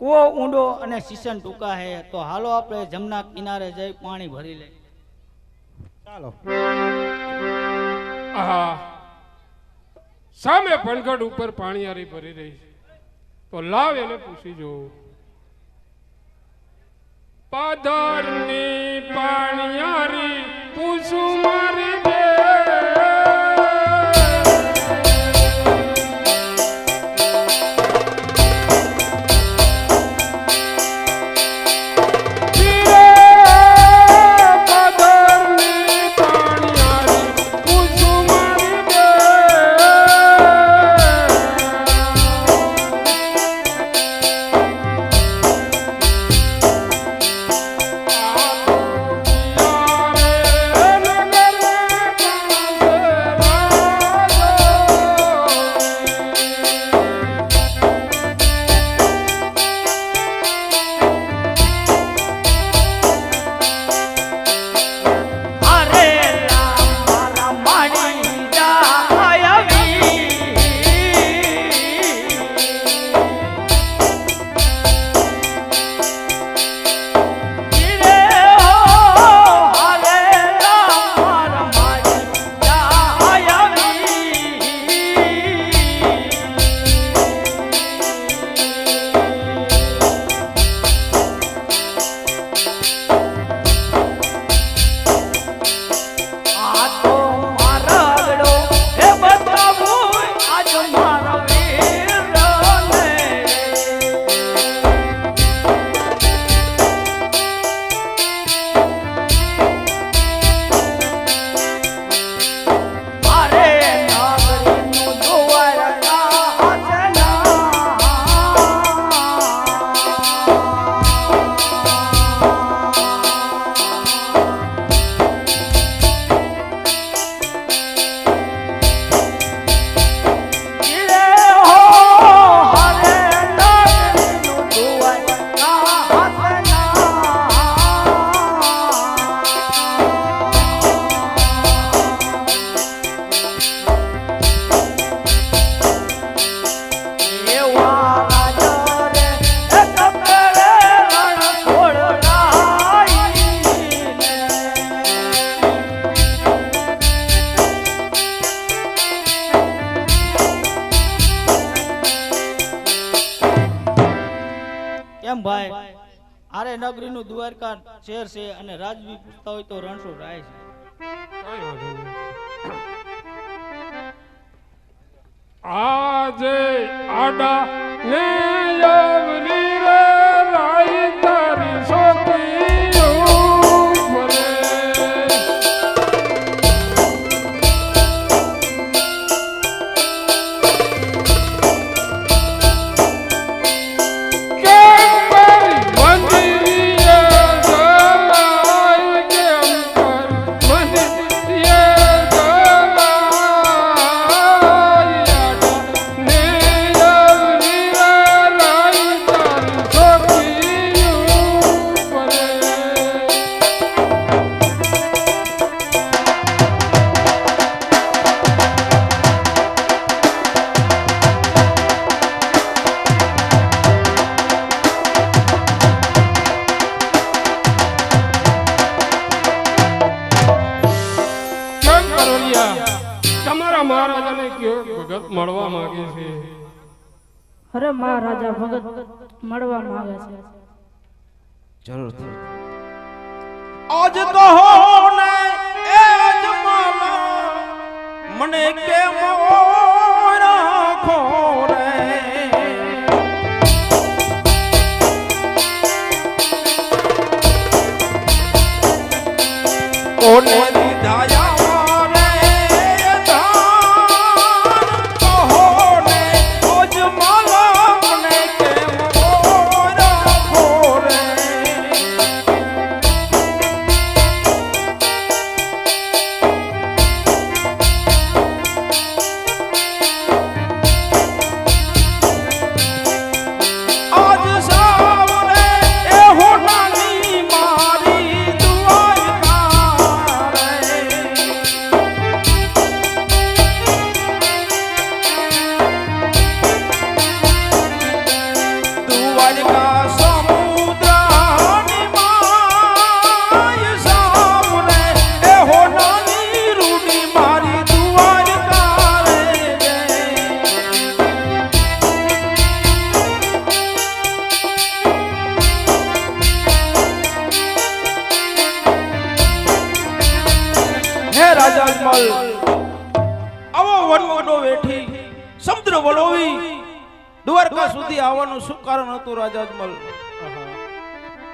કૂવો ઊંડો અને સિસન ટૂંકા હે તો હાલો આપણે જમના કિનારે જઈ પાણી ભરી લઈ ચાલો. આહા. સામે પનગઢ ઉપર પાણીયારી ભરી રહી છે. તો લાવ એને પૂછી જો પાદરની પાણીયારી પૂછું મારી ભાઈ આરે નગરીનું દ્વારકા શહેર છે અને રાજવી પૂછતા હોય તો રણછોડ રાય છે. આજે આડા ને યવરી મહારાજા ભગત મળવા માંગે છે. જરૂરથી આજ તો ને એ જ મને કેમ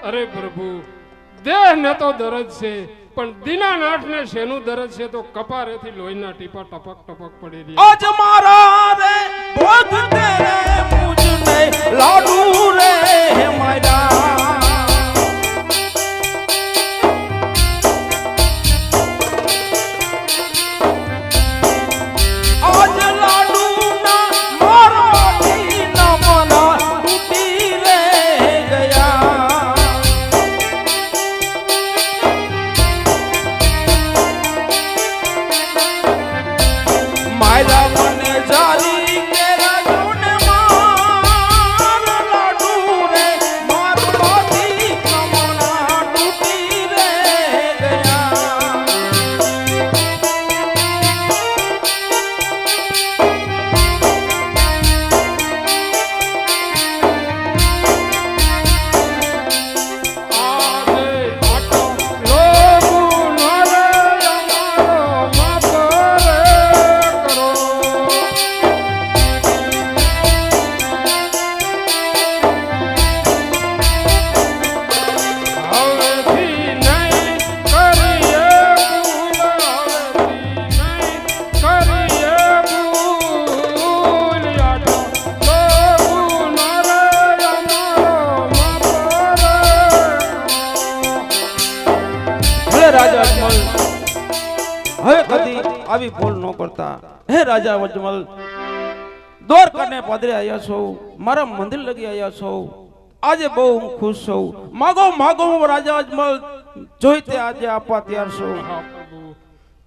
અરે પ્રભુ દેહ ને તો દરજ છે, પણ દીનાનાથ ને શેનું દરજ છે તો કપારેથી લોહીના ટીપા ટપક ટપક પડી રહી લાડુ હે રાજા અજમલ દ્વારકાને પાદરે આવ્યા છો. મારા મંદિર લગી આવ્યા છો. આજે બહુ હું ખુશ છું. માગો માગો રાજા અજમલ જોઈ તે આજે આપવા તૈયાર છું.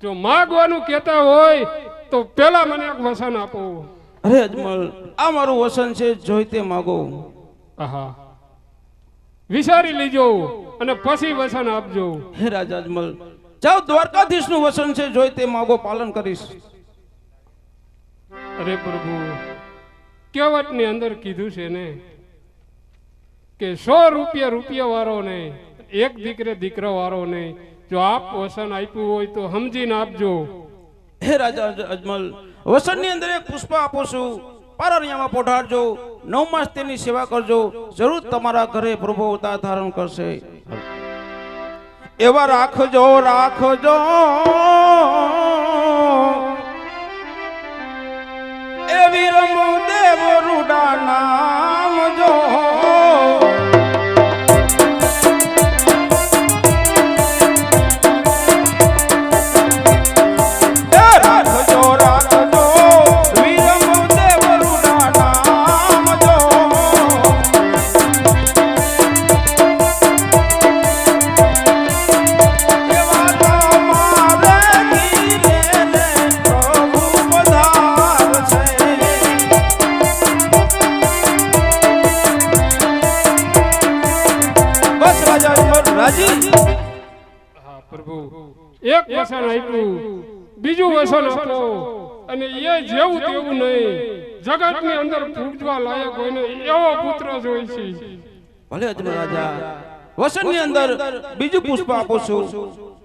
જો માગવાનું કહેતા હોય તો પેલા મને એક વસન આપો. અરે અજમલ આ મારું વસન છે જોઈ તે માગો. આહા. વિચારી લેજો અને પછી વસન આપજો. હે રાજા અજમલ જાઓ દ્વારકાધીશનું વસન છે જોઈ તે માગો પાલન કરીશ. અરે પ્રભુ, કહેવતની અંદર કીધું છે ને કે સો રૂપિયા રૂપિયા વાળો નહીં એક દીકરે દીકરા વાળો નહીં જો આપ વસન આપ્યું હોય તો સમજીને આપજો. હે રાજા અજ- અજમલ, વસનની અંદર એક પુષ્પ આપો છું. પારણિયામાં પોઢાડજો. નવ માસ તેની સેવા કરજો. જરૂર તમારા ઘરે પ્રભુ અવતાર ધારણ કરશે. એવા રાખજો રાખજો. એક વસન આપ્યું બીજું વસન આપો અને એ જેવું તેવું નહીં. જગતની અંદર પૂજવા લાયક હોય ને એવો પુત્ર જોઈ છે. ભલે અજમલ રાજા વસનની અંદર બીજું પુષ્પ આપો છો.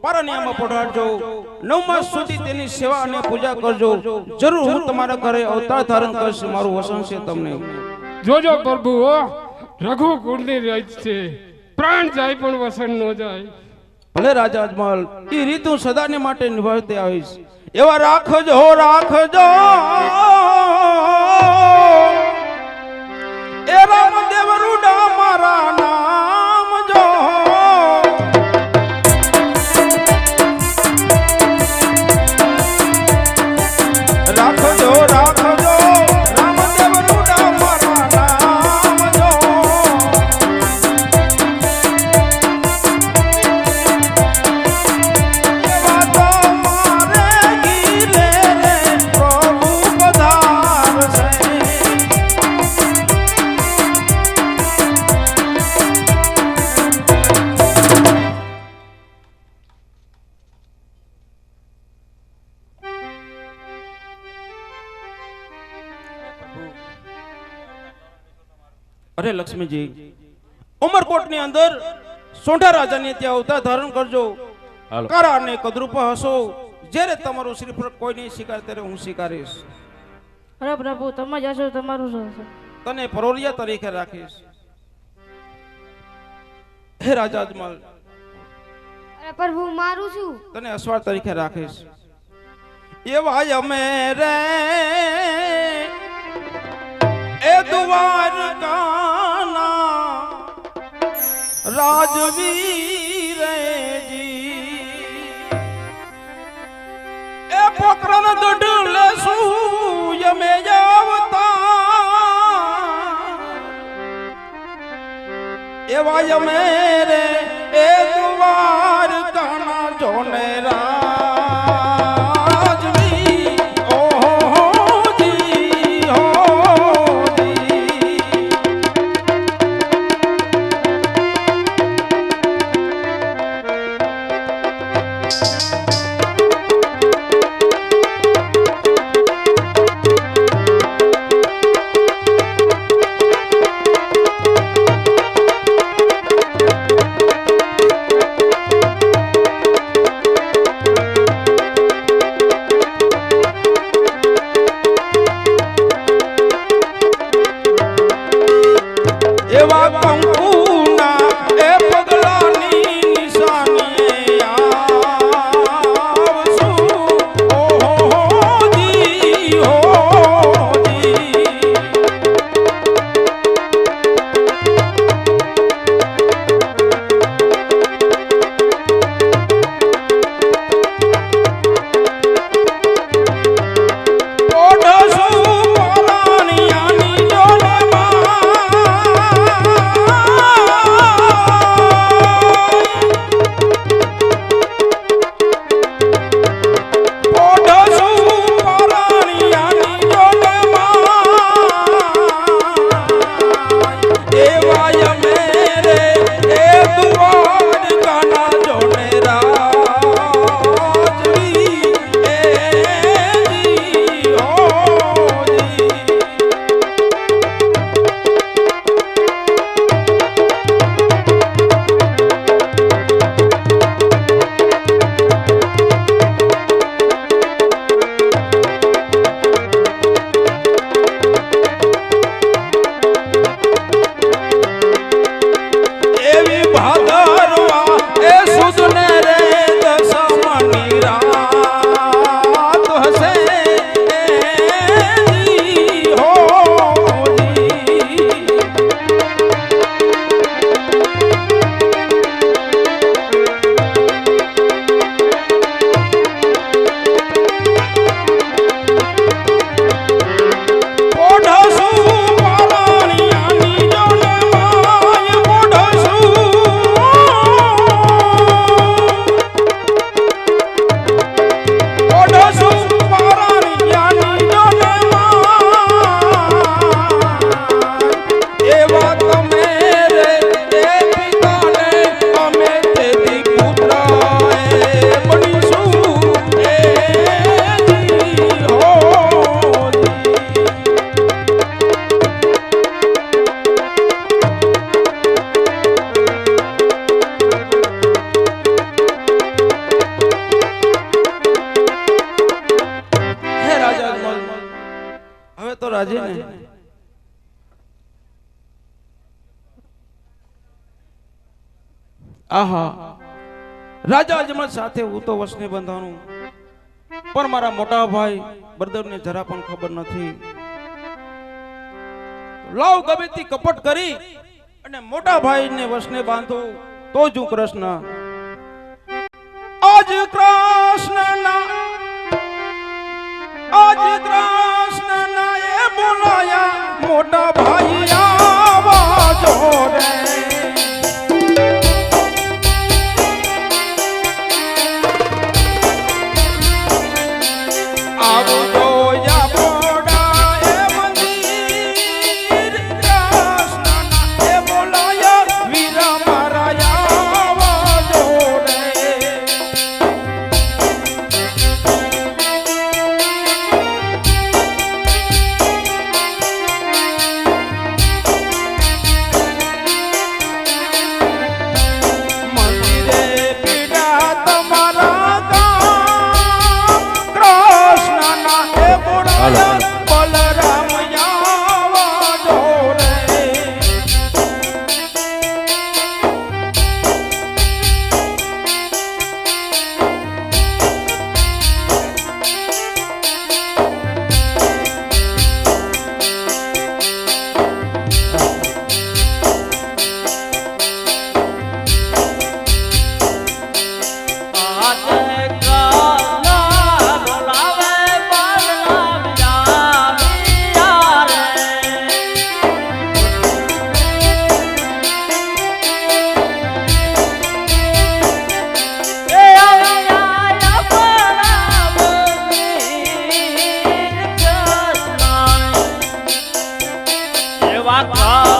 પારણિયામાં પઢાડજો નવ માસ સુધી તેની સેવા અને પૂજા કરજો. જરૂર હું તમારા ઘરે અવતાર ધારણ કરીશ. મારું વસન છે તમને. જોજો પ્રભુ ઓ રઘુકુળની રીત છે. પ્રાણ જાય પણ વસન ન જાય. ભલે રાજા અજમલ એ રીત હું સદાને માટે નિભાવતી આવીશ. એવા રાખજો રાખજો. અરે લક્ષ્મીજી ઉમરકોટની અંદર સોંઢા રાજાને ત્યાં અવતાર ધારણ કરજો. કરા ને અને કદરૂપા હસો. જ્યારે તમારું શ્રીફળ કોઈ નહીં સ્વીકાર ત્યારે હું સ્વીકારીશ અરે પ્રભુ તમે જશો તમારું શું હશે? તને પરોરિયા તરીકે રાખીશ. હે રાજા અજમલ અરે પ્રભુ મારું શું? તને અસવાર તરીકે રાખીશ. એવા અમે રે એ દ્વારકાના રાજવીર જી એ પોકરણ દઢ સુયમે યમે આવતા એવા યમે રે આહા. રાજા અજમલ સાથે હું તો વસને બંધાનું પણ મારા મોટા ભાઈ બરદરને જરા પણ ખબર નથી. લાવ ગમેથી કપટ કરી અને મોટા ભાઈને વસને બાંધો. તો જ હું કૃષ્ણ. આજ કૃષ્ણના આજ કૃષ્ણ ના એ બોલાયા. વાતા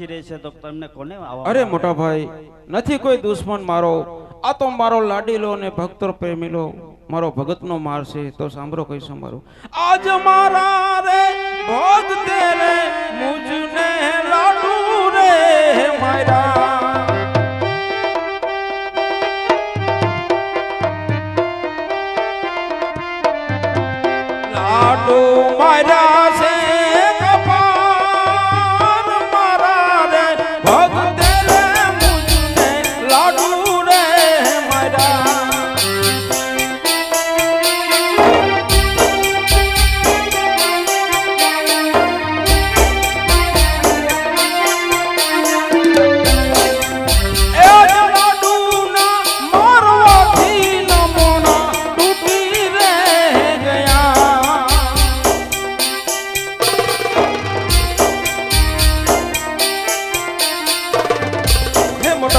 ધાર રહી છે તો તમને કોને અરે મોટા ભાઈ નથી કોઈ દુશ્મન મારો. આ તો મારો લાડીલો ને ભક્તો પ્રેમીલો. મારો ભગતનો માર છે તો સાંભળો કઈ મારું આજ મારા રે ભોગ તેરે મુજને લાડુ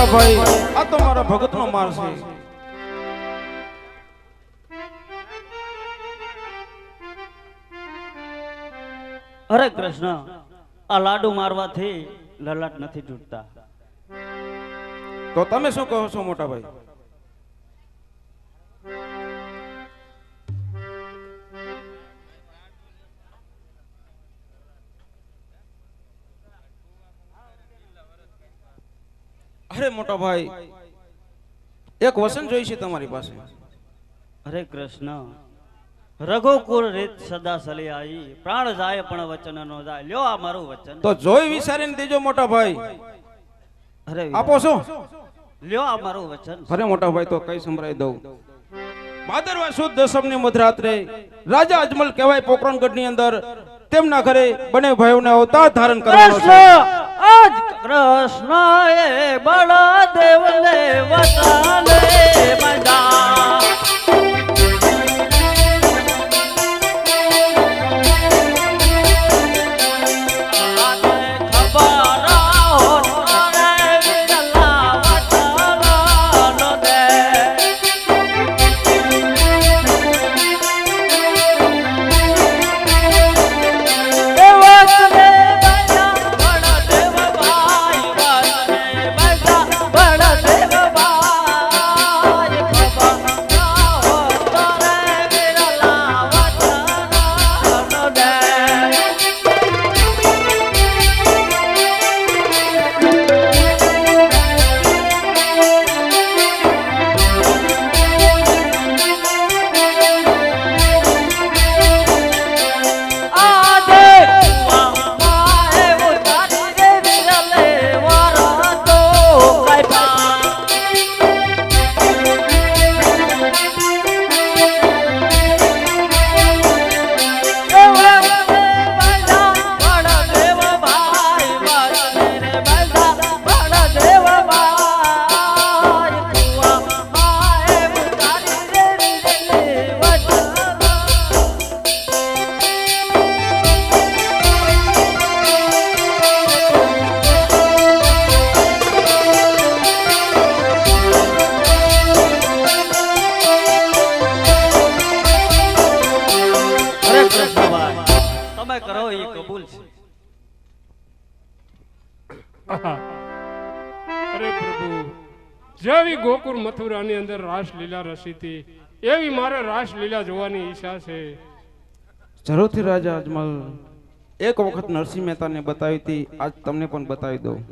મોટા ભાઈ આ તો મારા ભગતનો માર છે. અરે કૃષ્ણ આ લાડુ મારવાથી લલાટ નથી તૂટતા. તો તમે શું કહો છો મોટા ભાઈ અરે મોટો ભાઈ એક વસન જોઈ છે તમારી પાસે? અરે કૃષ્ણ રઘુકુર રીત સદા સલી આવી પ્રાણ જાય પણ વચન નો જાય. લ્યો આ મારું વચન. તો જોઈ વિચારીને દેજો મોટા ભાઈ. અરે આપો છો? લ્યો આ મારું વચન. અરે મોટા ભાઈ તો કઈ સંભળાઈ દઉં? ભાદરવા સુદ દસમની મધરાત્રે રાજા અજમલ કહેવાય પોકરણગઢની અંદર તેમના ઘરે બંને ભાઈઓને અવતાર ધારણ કરવાનો છે. આજ કૃષ્ણ એ બળદેવ ને વતાલે બંધા. રાસલીલા રસીતી એવી મારે રાસલીલા જોવાની ઈચ્છા છે. જરૂરથી રાજા અજમલ, એક વખત નરસિંહ મહેતાને બતાવી હતી, આજ તમને પણ બતાવી દઉં.